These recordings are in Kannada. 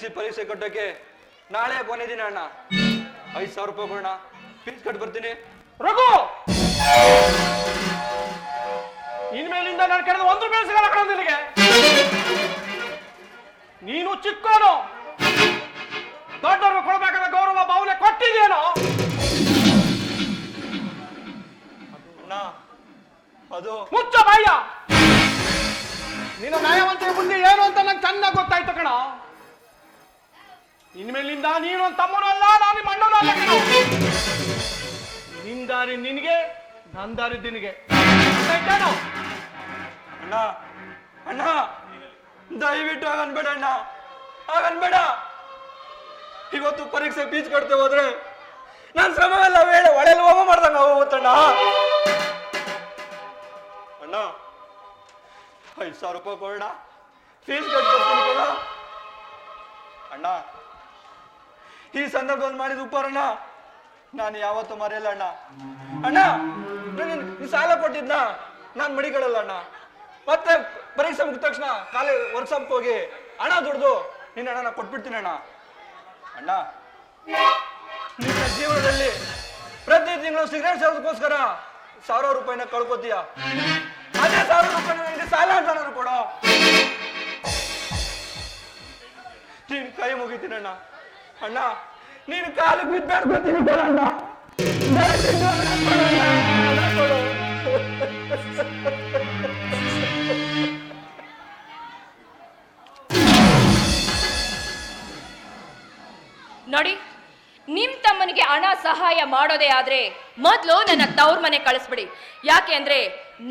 ಸಿ ಪರೀಕ್ಷೆ ಕಟ್ಟೋಕೆ ನಾಳೆ ಕೊನೆ ದಿನ ಅಣ್ಣ. ಐದು ಸಾವಿರ ರೂಪಾಯಿ ಕೊಡೋಣ. ಫೀಸ್ ಕಟ್ ಬರ್ತೀನಿ. ರಘು! ಇನ್ಮೇಲಿಂದ ನಾನು ಕಡೆ ಒಂದು ರೂಪಾಯಿ ಸಿಗಲ್ಲ ಕಣ ನಿನಗೆ. ನೀನು ಚಿಕ್ಕೋನು. ದೊಡ್ಡವ್ರಿಗೆ ಕೊಡಬೇಕಾದ ಗೌರವ ಭಾವನೆ ಕೊಟ್ಟಿದೇನೋ ಅಣ್ಣ ಅದು ಮುಚ್ಚ ಬಾಯ್ಯ. ನಿನ್ನ ನ್ಯಾಯವಂತಿಕೆ ಮುಂದೆ ಏನು ಅಂತ ನಂಗೆ ಚೆನ್ನಾಗಿ ಗೊತ್ತಾಯ್ತು. ಇನ್ಮೇಲಿಂದ ನೀನು ತಮ್ಮನಲ್ಲ, ನಾನು ಕಣ ನಿನ್ ದಾರಿ ನಿನಗೆ ನನ್ನ ದಾರಿ ನಿನಗೆ? ಅಣ್ಣ ಅಣ್ಣ, ದಯವಿಟ್ಟು ಹಾಗನ್ಬೇಡ ಅಣ್ಣ. ಹಾಗನ್ಬೇಡ. ಇವತ್ತು ಪರೀಕ್ಷೆ ಬೀಚ್ ಕಟ್ತೆ ಹೋದ್ರೆ ನನ್ನ ಶ್ರಮ ಎಲ್ಲ ವೇಳೆ ಒಳೆಯಲ್ಲಿ ಹೋಮ ಮಾಡ್ದಂಗ ಹೋಗುತ್ತಣ್ಣ ಅಣ್ಣ, ಐದು ಸಾವಿರ ರೂಪಾಯಿ ಕೊಡೋಣ. ಫೀಸ್ ಕಟ್ಟಿ ಅಣ್ಣ ಈ ಸಂದರ್ಭದಲ್ಲಿ ಮಾಡಿದ ಉಪ್ಪಾರಣ್ಣ ನಾನು ಯಾವತ್ತು ಮರೆಯಲ್ಲ ಅಣ್ಣ. ಅಣ್ಣ, ನೀನ್ ಸಾಲ ಕೊಟ್ಟಿದ್ನ? ನಾನು ಮಡಿಗಳಲ್ಲ ಅಣ್ಣ. ಮತ್ತೆ ಪರೀಕ್ಷೆ ಮುಗಿದ ತಕ್ಷಣ ಕಾಲೇಜ್ ವರ್ಕ್ಶಾಪ್ ಹೋಗಿ ಹಣ ದುಡ್ದು, ನಿನ್ನ ಹಣ ಕೊಟ್ಬಿಡ್ತೀನಿ ಅಣ್ಣ. ಅಣ್ಣ, ನಿನ್ನ ಜೀವನದಲ್ಲಿ ಪ್ರತಿ ತಿಂಗಳು ಸಿಗರೇಟ್ ಸೇರೋದಕ್ಕೋಸ್ಕರ ಸಾವಿರ ರೂಪಾಯಿನ ಕಳ್ಕೊತೀಯ? ಅದೇ ಸಾವಿರ ರೂಪಾಯಿ ನನಗೆ ಸಾಲ ಅಂತ ಕೊಡೋ? ನೀನ್ ಕೈ ಮುಗಿತೀನಿ ಅಣ್ಣ ನೀನು ಕಾಲಿಗೆ ಬಿದ್ದಾಡ್ಕೊತೀನಿ. ನೋಡಿ ನಿಮ್ ತಮ್ಮನಿಗೆ ಹಣ ಸಹಾಯ ಮಾಡೋದೇ ಆದ್ರೆ ಮೊದಲು ನನ್ನ ತವ್ರ ಮನೆ ಕಳಿಸ್ಬಿಡಿ. ಯಾಕೆ ಅಂದ್ರೆ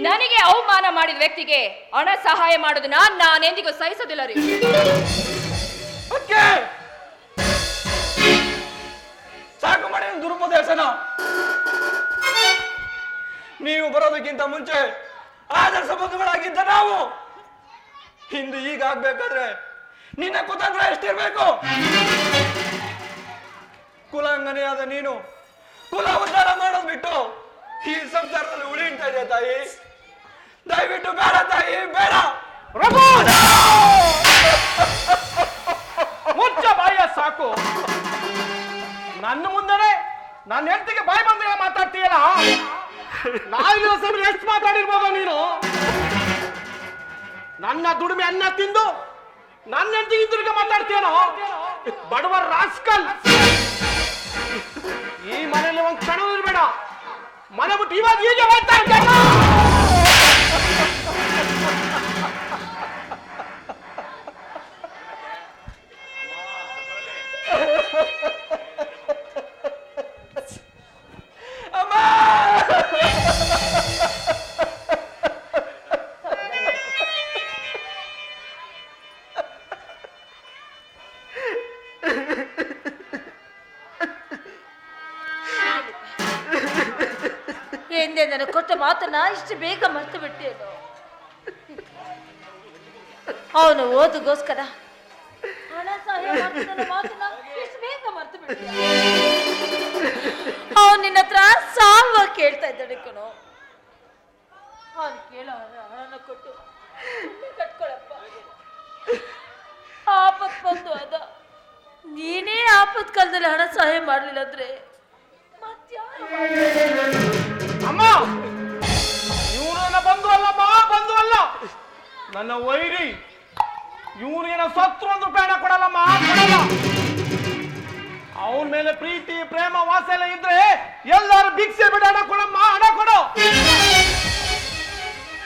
ನನಗೆ ಅವಮಾನ ಮಾಡಿದ ವ್ಯಕ್ತಿಗೆ ಹಣ ಸಹಾಯ ಮಾಡೋದನ್ನ ನಾನೆಂದಿಗೂ ಸಹಿಸೋದಿಲ್ಲ ರೀ. ನನ್ನ ನೀವು ಬರೋದಕ್ಕಿಂತ ಮುಂಚೆ ಆದರ್ಶ ಬಂಧುಗಳಾಗಿದ್ದ ನಾವು. ಹಿಂದೆ ಈಗ ಆಗ್ಬೇಕಾದ್ರೆ ನಿನ್ನ ಕುತಂತ್ರ ಎಷ್ಟಿರ್ಬೇಕು? ಕುಲಾಂಗನೆಯಾದ ನೀನು ಕುಲ ಉದ್ಧಾರ ಮಾಡೋದ್ ಬಿಟ್ಟು ಈ ಸಂಸಾರದಲ್ಲಿ ಉಳಿತಾ ಇದೆ ತಾಯಿ? ದಯವಿಟ್ಟು ಬೇಡ ತಾಯಿ ಬಡವ ರಾಸ್ಕಲ್. ಈ ಮನೆಯಲ್ಲಿ ಒಂದು ಕ್ಷಣ ಇರಬೇಡ. ಮನೆ ಬಿಟ್ಟು ಇವಾಗ ಹೀಗೆ ಹೋಗ್ತಾ ಇದ್ದೇನೆ ನನಗೆ ಕೊಟ್ಟ ಮಾತನ್ನ ಇಷ್ಟು ಬೇಗ ಮರ್ತು ಬಿಟ್ಟೇನು ಅವನು ಓದುಗೋಸ್ಕರ ಹಣ ಇಷ್ಟು ಬೇಗ ಅವನು ನಿನ್ನ ಹತ್ರ ಸಾಲ್ವ ಕೇಳ್ತಾ ಇದ್ದಾನೆ ಕಣೋ. ಅವನು ಕೇಳೋ ಹಣ- ಕೊಟ್ಟು ಕಟ್ಕೊಳಪ್ಪ. ಆಪತ್ ಬಂದು ಅದ. ನೀನೇ ಆಪತ್ ಕಾಲದಲ್ಲಿ ಹಣ ಸಹಾಯ ಮಾಡ್ಲಿಲ್ಲ ಅಂದ್ರೆ ಮತ್ಯಾರು ಅಮ್ಮ! ಇವನು ನನ್ನ ಅಲ್ಲಮ್ಮ ಬಂಧು ಅಲ್ಲ. ನನ್ನ ವೈರಿ ಇವನಿಗೆ ನಾವು ಸತ್ರು ಒಂದು ರೂಪಾಯಿ ಕೊಡಲ್ಲಮ್ಮ ಕೊಡಲ್ಲ. ಅವನ ಮೇಲೆ ಪ್ರೀತಿ, ಪ್ರೇಮ ವಾತ್ಸಲ್ಯ ಇದ್ರೆ ಎಲ್ಲರೂ ಭಿಕ್ಷೆ ಬಿಡ ಹಣ ಕೊಡಮ್ಮ ಹಣ ಕೊಡು.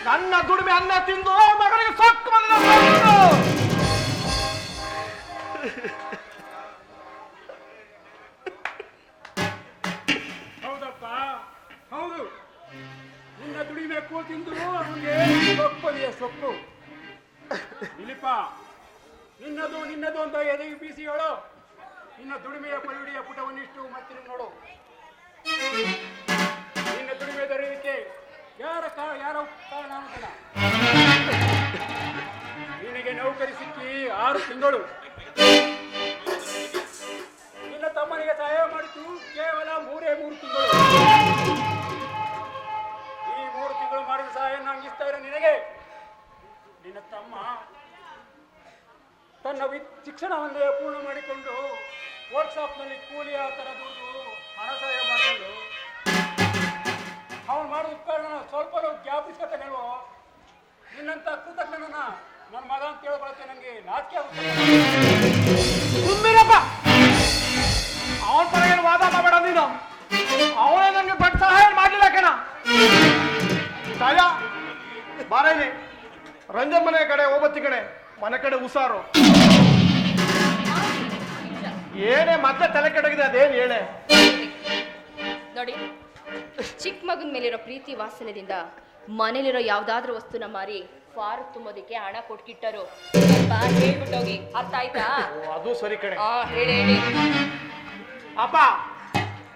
ನನ್ನ ದುಡಿಮೆ ಅನ್ನ ತಿಂದು ಮಗನಿಗೆ ಸೊಕ್ಕು ಬಂದ ನಿನ್ನ ತಿಂದರು ಅವನಿಗೆ ಸೊಪ್ಪಲಿಯ ಸೊಪ್ಪು ಇಲ್ಲಿಪ್ಪ, ನಿನ್ನದು ನಿನ್ನದು ಅಂತ ಎದೆ ಬೀಸಿ ಹೇಳು. ನಿನ್ನ ದುಡಿಮೆಯ ಪರಿಡಿಯ ಪುಟವನ್ನಿಷ್ಟು ಮತ್ತೆ ನೋಡು. ನಿನ್ನ ದುಡಿಮೆ ದೊರೆಯಲಿಕ್ಕೆ ಯಾರ ಕಾ, ಯಾರ ಕಾರಣ ನಿನಗೆ ನೌಕರಿ ಸಿಕ್ಕಿ ಆರು ತಿಂಗಳು. ನೀನು ಅವನೇ ನನಗೆ ಬಟ್ ಸಹಾಯ ಮಾಡಲಿಲ್ಲ ಕಣ. ತಾಯ ಬಾರೇನಿ ರಂಜನ್ ಮನೆ ಕಡೆ ಓಬತ್ತಿ ಕಡೆ ಮನೆ ಕಡೆ ಉಸಾರು ಏನೇ ಮತ್ತೆ ತಲೆ ಕೆಡಗಿದೆ ಅದೇನು ಹೇಳೆ? ನೋಡಿ ಚಿಕ್ಕ ಮಗನ ಮೇಲಿರೋ ಪ್ರೀತಿ ವಾಸನೆದಿಂದ ಮನೇಲಿರೋ ಯಾವ್ದಾದ್ರೂ ವಸ್ತುನ ಮಾರಿ ಫಾರ್ ತುಂಬೋದಿಕ್ಕೆ ಹಣ ಕೊಟ್ಕಿಟ್ಟರು. ಸ್ವಲ್ಪ ಹೇಳ್ಬಿಟ್ಟೋಗಿ. ಅರ್ಥ ಆಯ್ತಾ? ಅದು ಸರಿ ಕಣೆ. ಆ ಹೇಳಿ ಹೇಳಿ. ಅಪ್ಪ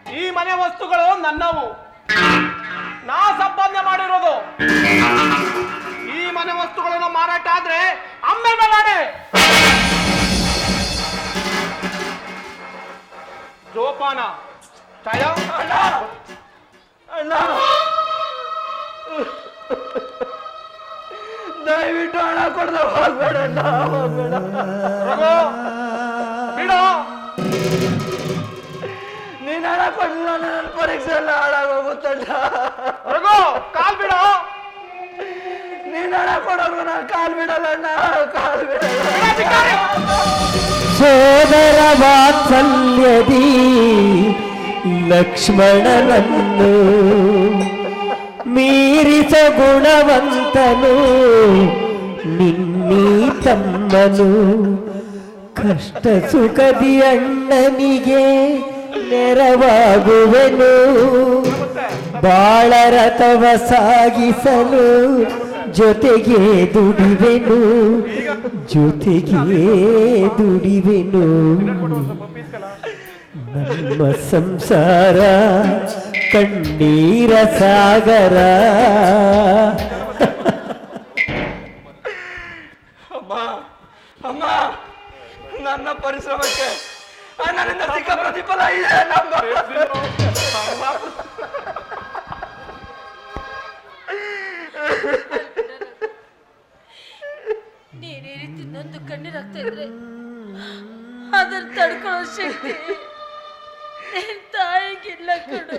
ಈ ಮನೆ ವಸ್ತುಗಳು ನನ್ನವು. ನಾ ಸಂಪಾದನೆ ಮಾಡಿರೋದು. ಈ ಮನೆ ವಸ್ತುಗಳನ್ನು ಮಾರಾಟ ಆದ್ರೆ ಅಮ್ಮೆ ಮೇಲಾಡೆ ಜೋಪಾನ. ದಯವಿಟ್ಟು ಹಣ ಕೊಡ್ದೆ ಹೋಗ್ಬೇಡ ಬಿಡು. ನೀನ್ ಹಣ ಕೊಡ್ಲಿಲ್ಲ ಅಂದ್ರೆ ನನ್ನ ಪರೀಕ್ಷೆ ಎಲ್ಲ ಹಾಳಾಗೋಗುತ್ತಣ್ಣ ರಘು ಕಾಲ್ ಬಿಡು. ನೀನ್ ಹಣ ನಾನು ಕಾಲ್ ಬಿಡಲ್ಲ ಅಣ್ಣ ಕಾಲ್ ಬಿಡಲ್ಲ. ಸೋದರ ವಾತ್ಸಲ್ಯದಿ ಲಕ್ಷ್ಮಣನನ್ನು ಮೀರಿಸ ಗುಣವಂತನು ನಿನ್ನೀ ತಮ್ಮನು ಕಷ್ಟ ಸುಖದಿ ಅಣ್ಣನಿಗೆ ನೆರವಾಗುವೆನು. ಬಾಳರಥವ ಸಾಗಿಸಲು ಜೊತೆಗೆ ದುಡಿವೆನು. ಜೊತೆಗೆ ದುಡಿವೆನು. ನಮ್ಮ ಸಂಸಾರ ಕಣ್ಣೀರ ಸಾಗರ. ನನ್ನ ಪರಿಶ್ರಮಕ್ಕೆ ನನ್ನಿಂದ ಸಿಕ್ಕ ಪ್ರತಿಫಲ ಇದೆ ನಮ್ಮ ನೀನ್ ಈ ರೀತಿ ನೊಂದು ಕಣ್ಣೀರಾಗ್ತಾ ಇದ್ರೆ ಅದನ್ನ ತಡ್ಕೊಳ್ಳೋ ಶಕ್ತಿ ನಿನ್ ತಾಯಿಗಿಲ್ಲ ಕಣೋ.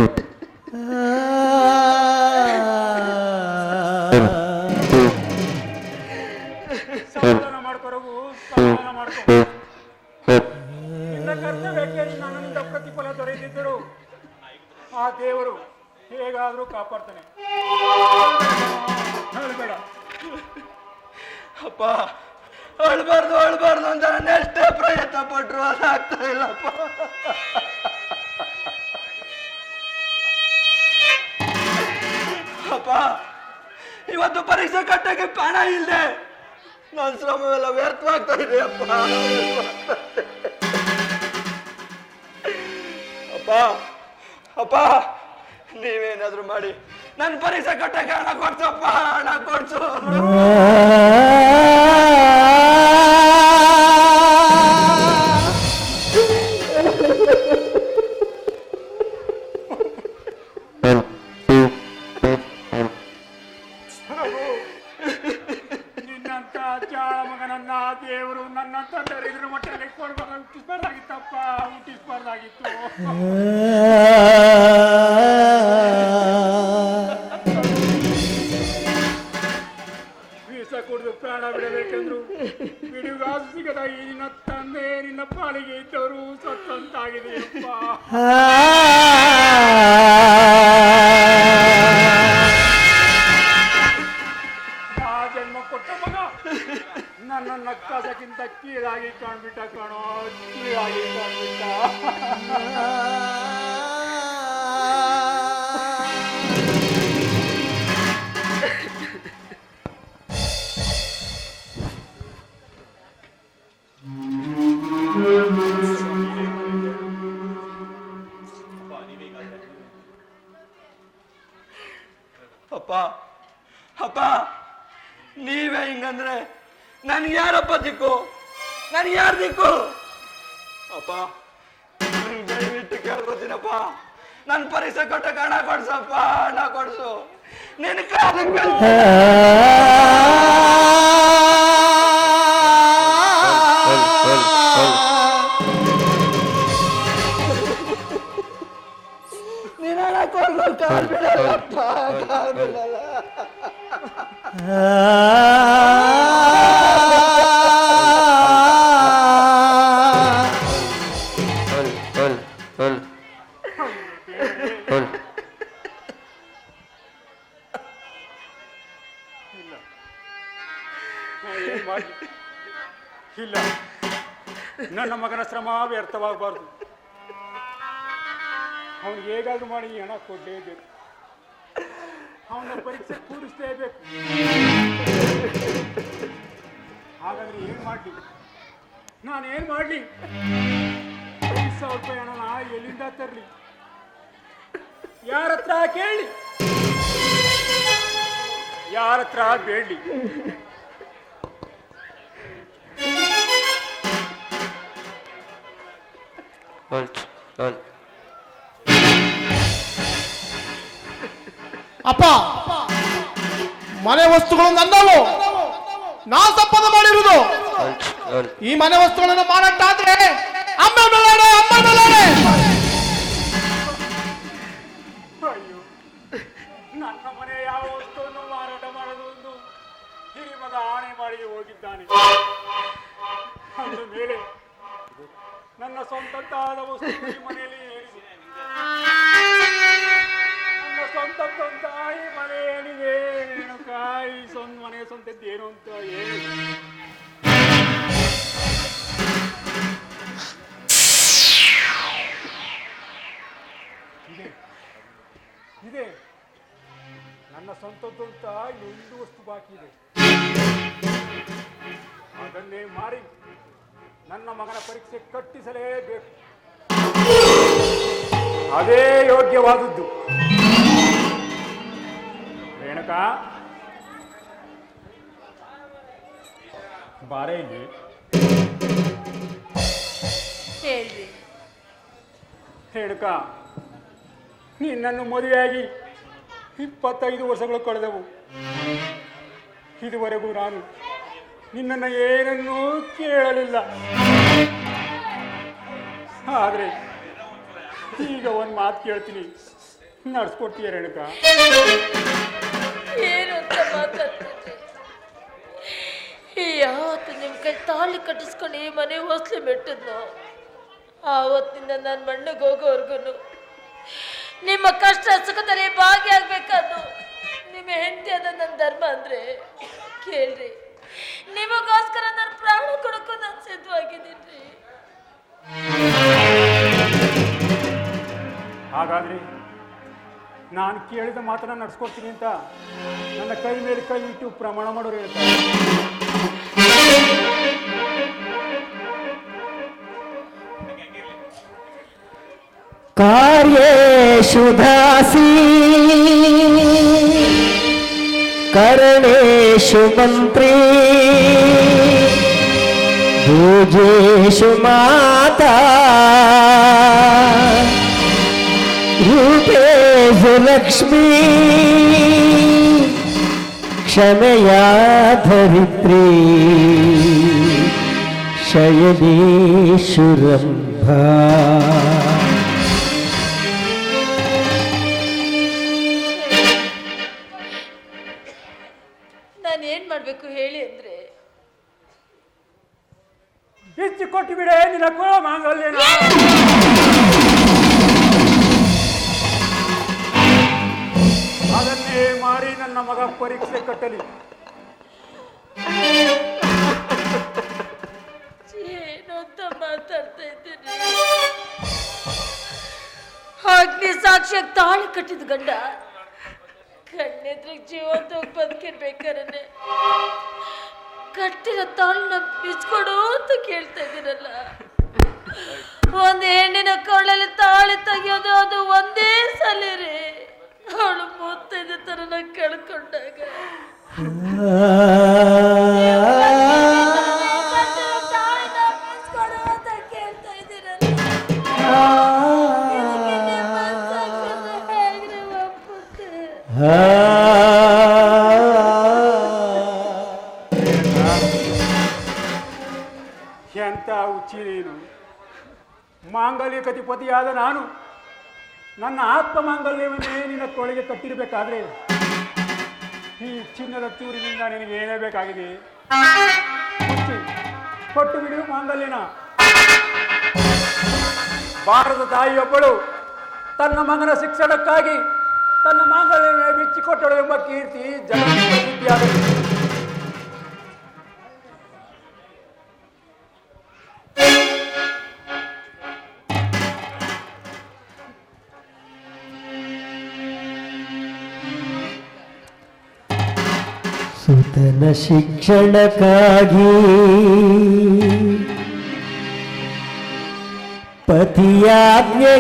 ದೇವರು ಹೇಗಾದರೂ ಕಾಪಾಡ್ತಾನೆ. ಹೇಳ್ಬೇಡ. ಅಪ್ಪ, ಅಳ್ಬಾರ್ದು ಅಳ್ಬಾರ್ದು ಅಂತ ನಾನು ಎಷ್ಟೇ ಪ್ರಯತ್ನ ಪಟ್ರು ಅದಾಗ್ತಾ ಇಲ್ಲಪ್ಪ. ಅಪ್ಪ, ಇವತ್ತು ಪರೀಕ್ಷೆ ಕಟ್ಟಕ್ಕೆ ಹಣ ಇಲ್ಲದೆ ನನ್ನ ಶ್ರಮವೆಲ್ಲ ವ್ಯರ್ಥವಾಗ್ತಾ ಇದೆ ಅಪ್ಪ. ಅಪ್ಪ ಅಪ್ಪ ನೀವೇನಾದ್ರೂ ಮಾಡಿ. ನನ್ನ ಪರೀಕ್ಷೆ ಕಟ್ಟಕ್ಕೆ ಹಣ ಕೊಡ್ಸಪ್ಪ ಹಣ ಕೊಡ್ಸು. ವೀಸ ಕುಡಿದು ಪ್ರಾಣ ಬಿಡಬೇಕೆಂದ್ರು. ಬಿಡುಗಾಸು ಸಿಗದ ಈ ನಿನ್ನ ತಂದೆ ನಿನ್ನ ಪಾಲಿಗೆ ಇದ್ದವರು ಸತ್ತಂತಾಗಿದೆಯಪ್ಪ ಆ ಜನ್ಮ ಕೊಟ್ಟ ಮಗ ನನ್ನ ಕೀಳಾಗಿ ಕಾಣ್ಬಿಟ್ಟ ಕಣೋ ಕೀಳಾಗಿ ಕಾಣ್ಬಿಟ್ಟ. ಅಪ್ಪ ಅಪ್ಪ, ನೀವೇ ಹಿಂಗಂದ್ರೆ ನನ್ಗೆ ಯಾರಪ್ಪ ದಿಕ್ಕು? ನನ್ಗೆ ಯಾರು ದಿಕ್ಕು? ಅಪ್ಪ ದಯವಿಟ್ಟು ಕೇಳ್ಕೊತೀನಪ್ಪ. ನನ್ನ ಪರಿಸರ ಕೊಟ್ಟ ಹಣ ಕೊಡ್ಸಪ್ಪ ಹಣ ಕೊಡ್ಸು. ನಿನ್ ಕಾಲಕ್ಕೆ ಇಲ್ಲ ನನ್ನ ಮಗನ ಶ್ರಮ ವ್ಯರ್ಥವಾಗಬಾರ್ದು. ಅವನಿಗೆ ಹೇಗಾದ್ರೂ ಮಾಡಿ ಹಣ ಕೊಡಲೇಬೇಕು. ಅವನ ಪರೀಕ್ಷೆ ಕೂರಿಸಲೇಬೇಕು ಹಾಗಾದ್ರೆ ಏನ್ ಮಾಡ್ಲಿ? ನಾನು ಏನ್ ಮಾಡ್ಲಿ? ಐದು ಸಾವಿರ ರೂಪಾಯಿ ಹಣ ಎಲ್ಲಿಂದ ತರ್ಲಿ? ಯಾರ ಹತ್ರ ಕೇಳಿ? ಯಾರ ಹತ್ರ ಬೇಡಲಿ? ಅಪ್ಪ, ಮನೆ ವಸ್ತುಗಳು ನನ್ನವು ನಾ ಸಂಪಾದನೆ ಮಾಡಿರುವುದು. ಈ ಮನೆ ವಸ್ತುಗಳನ್ನು ಮಾರಾಟಾದ್ರೆ ಅಮ್ಮ ಅಮ್ಮ ನನ್ನ ಮನೆ ಯಾವ ವಸ್ತುವನ್ನು ಮಾರಾಟ ಮಾಡಲು ಎಂದು ಹಿರಿಮಗ ಆಣೆ ಮಾಡಿ ಹೋಗಿದ್ದಾನೆ. ಮೇಲೆ ನನ್ನ ಸ್ವಂತ ಮನೆಯಲ್ಲಿ ನನ್ನ ಸ್ವಂತ ಈ ಮನೆ ಏನಿದೆ ಕಾಯಿ ಸ್ವಂತ ಮನೆ ಸ್ವಂತದ್ದು ಏನು ಅಂತ ಹೇಳಿ. ಇದೆ. ಇದೆ. ನನ್ನ ಸ್ವಂತದ್ದು ಅಂತ ಒಂದು ವಸ್ತು ಬಾಕಿ ಇದೆ. ಅದನ್ನೇ ಮಾರಿ ನನ್ನ ಮಗನ ಪರೀಕ್ಷೆ ಕಟ್ಟಿಸಲೇಬೇಕು. ಅದೇ ಯೋಗ್ಯವಾದದ್ದು. ರೇಣುಕ ಬಾರೇ ಇಲ್ಲಿ ಹೇಳ್ರಿ. ರೇಣುಕ ನಿನ್ನನ್ನು ಮದುವೆಯಾಗಿ ಇಪ್ಪತ್ತೈದು ವರ್ಷಗಳು ಕಳೆದವು. ಇದುವರೆಗೂ ನಾನು ನಿನ್ನನ್ನು ಏನನ್ನೂ ಕೇಳಲಿಲ್ಲ. ಆದರೆ ಈಗ ಒಂದು ಮಾತು ಕೇಳ್ತೀನಿ. ನಡೆಸ್ಕೊಡ್ತೀಯ ರೇಣುಕ? ಏನು ಅಂತ ಮಾತಾಡ್ತಿದ್ರಿ ಯಾವತ್ತು ನಿಮ್ ಕೈ ತಾಳಿ ಕಟ್ಟಿಸ್ಕೊಂಡು ಈ ಮನೆ ಹೊಸ್ಲಿ ಬಿಟ್ಟಿದ್ನೋ ಆವತ್ತಿಂದ ನಾನು ಮಣ್ಣಿಗೆ ಹೋಗೋವರೆಗೂ ನಿಮ್ಮ ಕಷ್ಟ ಸುಖದಲ್ಲಿ ಭಾಗಿಯಾಗಬೇಕಾದ್ರು ನಿಮ್ಮ ಹೆಂಡತಿ ಅದ ನನ್ನ ಧರ್ಮ ಅಂದ್ರೆ ಕೇಳ್ರಿ. ನಿಮಗೋಸ್ಕರ ನಾನು ಪ್ರಾಣ ಕೊಡಕ್ಕೂ ನಾನು ಸಿದ್ಧವಾಗಿದ್ದೀನಿ. ಹಾಗಾದ್ರೆ ನಾನು ಕೇಳಿದ ಮಾತ್ರ ನಡ್ಸ್ಕೊಡ್ತೀನಿ ಅಂತ ನನ್ನ ಕೈ ಮೇಲೆ ಕೈ ಇಟ್ಟು ಪ್ರಮಾಣ ಮಾಡೋರು ಹೇಳ್ತಾರೆ. ಕಾರ್ಯೇಶು ದಾಸಿ, ಕರ್ಣೇಶು ಮಂತ್ರಿ ಪೂಜೇಶು ಮಾತಾ ರೂಪೇಶು ಲಕ್ಷ್ಮೀ ಕ್ಷಮೆಯ ಧರಿತ್ರಿ. ಶಯನೇಶ್ವರಂಭ ನಾನು ಏನ್ ಮಾಡಬೇಕು ಹೇಳಿ ಅಂದ್ರೆ? ಹೆಚ್ಚು ಕೊಟ್ಟು ಬಿಡ ನಿನ್ನ ಕುಲ ಮಾಂಗಲ್ಯ ಅದನ್ನೇ ಮಾರಿ ನನ್ನ ಮಗ ಪರೀಕ್ಷೆ ಕಟ್ಟಲಿ. ಮಾತಾಡ್ತಾ ಇದ್ದೀನಿ. ಅಗ್ನಿ ಸಾಕ್ಷಿಯಾಗಿ ತಾಳಿ ಕಟ್ಟಿದ ಗಂಡ. ಕಣ್ಣೆದ್ರಿಗೆ ಜೀವಂತವಾಗಿ ಬದುಕಿರ್ಬೇಕಾರೆ ಕಟ್ಟಿದ ತಾಳನ್ನ ಬಿಚ್ಕೊಡು ಅಂತ ಕೇಳ್ತಾ ಇದ್ದೀರಲ್ಲ ಒಂದು ಹೆಣ್ಣಿನ ಕೋಳಲ್ಲಿ ತಾಳಿ ತೆಗಿಯೋದು ಅದು ಒಂದೇ ಸಲ ರೀ. ಅವಳು ಮೂವತ್ತೈದು ತರನ ಕಳ್ಕೊಂಡಾಗ? ಎಂತ ಹುಚ್ಚಿ ನೀನು ಮಾಂಗಲ್ಯ ಕತಿಪತಿಯಾದ ನಾನು ನನ್ನ ಆತ್ಮ ಮಾಂಗಲ್ಯವನ್ನೇ ನಿನ್ನ ಕಟ್ಟಿರ್ಬೇಕಾದ್ರೆ ಈ ಚಿನ್ನದ ಚೂರಿನಿಂದ ನಿನಗೆ ಏನೇ ಬೇಕಾಗಿದೆ. ಕೊಟ್ಟು ಬಿಡು ಮಾಂಗಲ್ಯನ. ಭಾರತ ತಾಯಿಯೊಬ್ಬಳು ತನ್ನ ಮಗನ ಶಿಕ್ಷಣಕ್ಕಾಗಿ ತನ್ನ ಮಾಂಗಲ್ಯನ ಬಿಚ್ಚಿಕೊಟ್ಟಳು ಎಂಬ ಕೀರ್ತಿ ಜಗತ್ತಿನ ಸುತನ ಶಿಕ್ಷಣಕ್ಕಾಗಿ. ಪತಿಯಾಜ್ಞೆಗನುಸರಿಸಿ.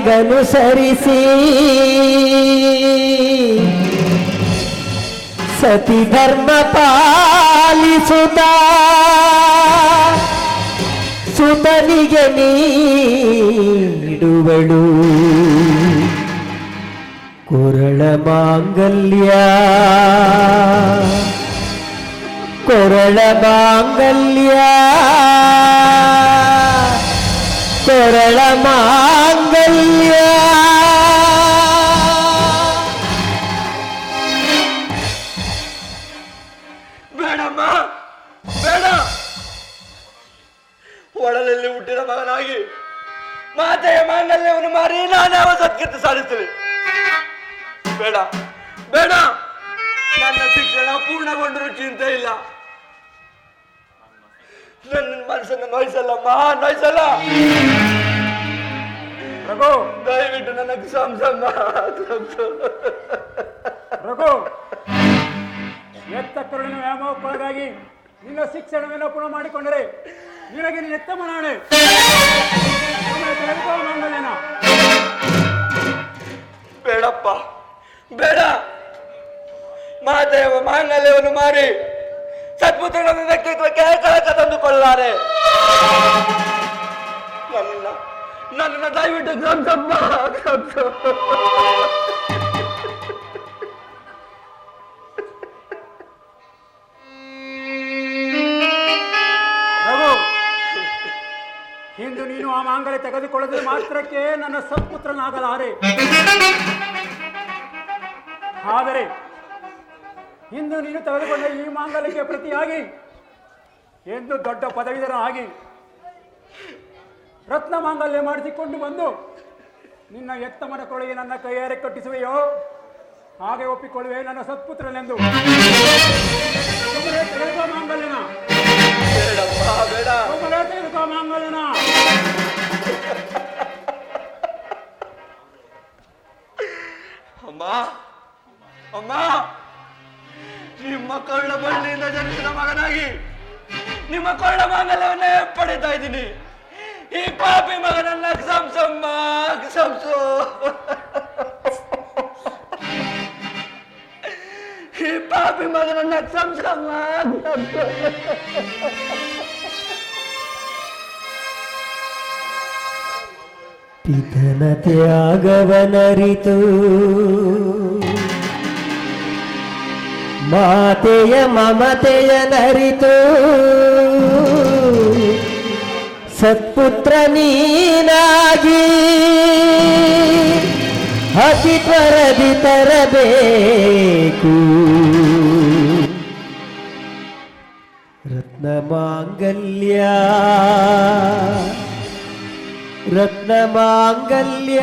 ಸತಿ ಧರ್ಮ ಪಾಲಿಸುತ್ತ ಸುತನಿಗೆ ನೀಡುವಳು. ಕುರಳ ಮಾಂಗಲ್ಯ. ಕೊರಳ ಮಾಂಗಲ್ಯ. ಕೊರಳ ಮಾಂಗಲ್ಯ. ಬೇಡಮ್ಮ, ಬೇಡ. ಒಡಲಲ್ಲಿ ಹುಟ್ಟಿದ ಮಗನಾಗಿ ಮಾತೆಯ ಮಾಂಗಲ್ಯವನ್ನು ಮಾರಿ ನಾನೇ ಸತ್ಕೃತಿ ಸಾಧಿಸ್ತೀನಿ ಬೇಡ ಬೇಡ. ನನ್ನ ಶಿಕ್ಷಣ ಪೂರ್ಣಗೊಂಡರೂ ಚಿಂತೆ ಇಲ್ಲ. ನನ್ನ ಮನಸ್ಸನ್ನು ನೋಯಿಸಲ್ಲಮ್ಮ ನೋಯಿಸಲ್ಲ. ರಘು. ದಯವಿಟ್ಟು ನನ್ನ ಸಂಸಮ್ಮ ಕ್ಷಮಿಸು. ರಘು ಎತ್ತ ಕರುಳಿನ ವ್ಯಾಮೋಹಕ್ಕೊಳಗಾಗಿ ನಿನ್ನ ಶಿಕ್ಷಣವನ್ನು ಪುನಃ ಮಾಡಿಕೊಂಡರೆ ನಿನಗೆ ನಿನ್ನ ಎತ್ತ ಮನಾಣೆ ಬೇಡಪ್ಪ ಬೇಡ. ಮಾದೇವ ಮಾಂಗಲ್ಯವನ್ನು ಮಾರಿ. ಸತ್ಪುತ್ರನ ವ್ಯಕ್ತಿತ್ವಕ್ಕೆ ಕಳಕ ತಂದುಕೊಳ್ಳಾರೆ. ನನ್ನ ದಯವಿಟ್ಟು ಗ್ರಂಥಮ್ಮ ಇಂದು ನೀನು ಆ ಮಾಂಗಲ್ಯ ತೆಗೆದುಕೊಳ್ಳದೆ ಮಾತ್ರಕ್ಕೆ ನನ್ನ ಸತ್ಪುತ್ರನಾಗಲಾರೆ. ಆದರೆ ಇಂದು ನೀನು ತೆಗೆದುಕೊಂಡ ಈ ಮಾಂಗಲ್ಯಕ್ಕೆ ಪ್ರತಿಯಾಗಿ, ಎಂದು ದೊಡ್ಡ ಪದವೀಧರ ಆಗಿ ರತ್ನ ಮಾಂಗಲ್ಯ ಮಾಡಿಸಿಕೊಂಡು ಬಂದು, ನಿನ್ನ ಎತ್ತಮನ ಕೊಳಗೆ ನನ್ನ ಕೈಯಾರೆ ಕಟ್ಟಿಸುವೆಯೋ? ಹಾಗೆ ಒಪ್ಪಿಕೊಳ್ಳುವೆ ನನ್ನ ಸತ್ಪುತ್ರನೆಂದು. ಮಾಂಗಲ್ಯನ. ಅಮ್ಮ ಅಮ್ಮ. ನಿಮ್ಮ ಕೊಳ್ಳ ಬಳ್ಳಿಯಿಂದ ಜನಿಸಿದ ಮಗನಾಗಿ ನಿಮ್ಮ ಕೊಳ್ಳ ಮಾಂಗಲ್ಯವನ್ನೇ ಪಡಿತಾ ಇದ್ದೀನಿ. ಈ ಪಾಪಿ ಮಗನನ್ನ ಸಂಸಮ್ಮ ಸಂಸು ಈ ಪಾಪಿ ಮಗನನ್ನ ಸಂಸಮ್ಮ ಸಂಸು ಪಿತನ ತ್ಯಾಗವನರಿತು ಮಾತೆಯ ಮಮತೆಯ ನರಿತು. ಸತ್ಪುತ್ರ ನೀನಾಗಿ ಅತಿ ತ್ವರದಿ ತರಬೇಕು. ರತ್ನ ಮಾಂಗಲ್ಯ ರತ್ನ ಮಾಂಗಲ್ಯ.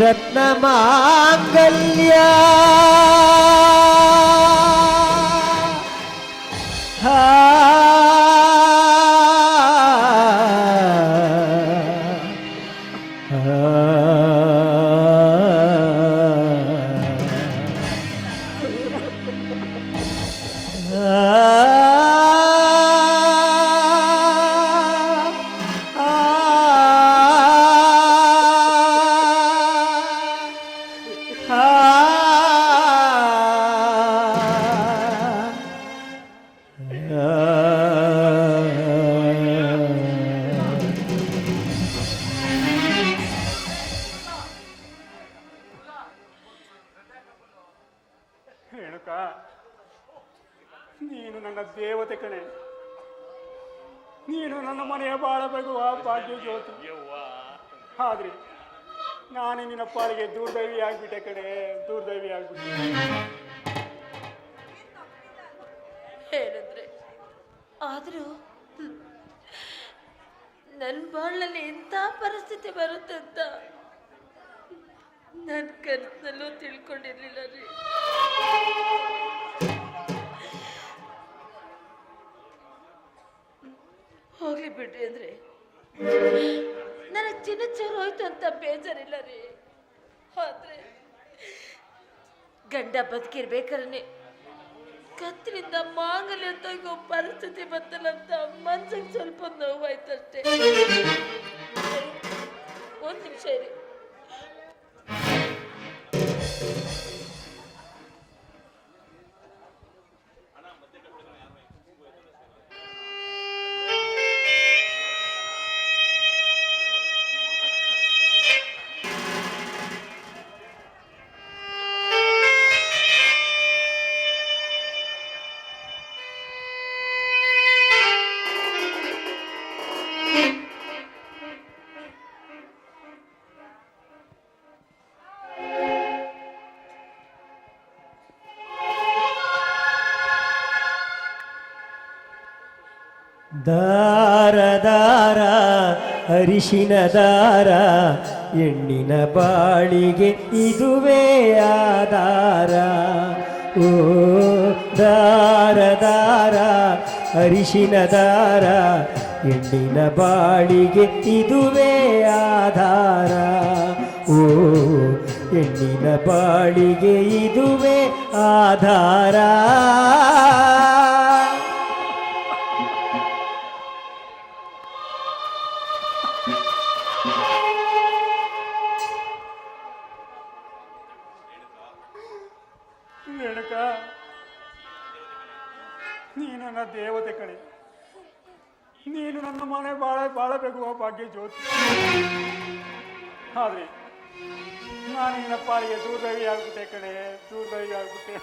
ರತ್ನ ಮಾಂಗಲ್ಯ ಬಿಡ್ರಿ ಅಂದ್ರೆ? ನನಗೆ ಚಿನ್ನ ಚೂರು ಹೋಯ್ತು ಅಂತ ಬೇಜಾರಿಲ್ಲ ರೀ. ಆದ್ರೆ ಗಂಡ ಬದುಕಿರ್ಬೇಕಾದ್ರೆ ಕತ್ತಿನಿಂದ ಮಾಂಗಲ್ಯ ತಗೋ ಪರಿಸ್ಥಿತಿ ಬತ್ತಲ್ಲ ಅಂತ ಮನ್ಸಿಗೆ ಸ್ವಲ್ಪ ನೋವಾಯ್ತಷ್ಟೇ. ಒಂದು ನಿಮಿಷ ಇರಿ. ದಾರ ದಾರ, ಅರಿಶಿನ ದಾರ, ಎಣ್ಣಿನ ಬಾಳಿಗೆ ಇದುವೇ ಆಧಾರ. ಓ, ದಾರ ದಾರ, ಅರಿಶಿನ ದಾರ, ಎಣ್ಣಿನ ಬಾಳಿಗೆ ಇದುವೇ ಆಧಾರ. ಓ, ಎಣ್ಣಿನ ಬಾಳಿಗೆ ಇದುವೇ ಆಧಾರ. ನೀನು ನನ್ನ ಮನೆ ಬಾಳ ಬಾಳಬೇಕು ಭಾಗ್ಯ ಜ್ಯೋತಿ ಆದರೆ ನಾನು ನಿನ್ನ ಪಾಲಿಗೆ ದೂರದವಿ ಆಗ್ಬಿಟ್ಟೆ ಕಡೆ ದೂರದವಿ ಆಗ್ಬಿಟ್ಟೆ.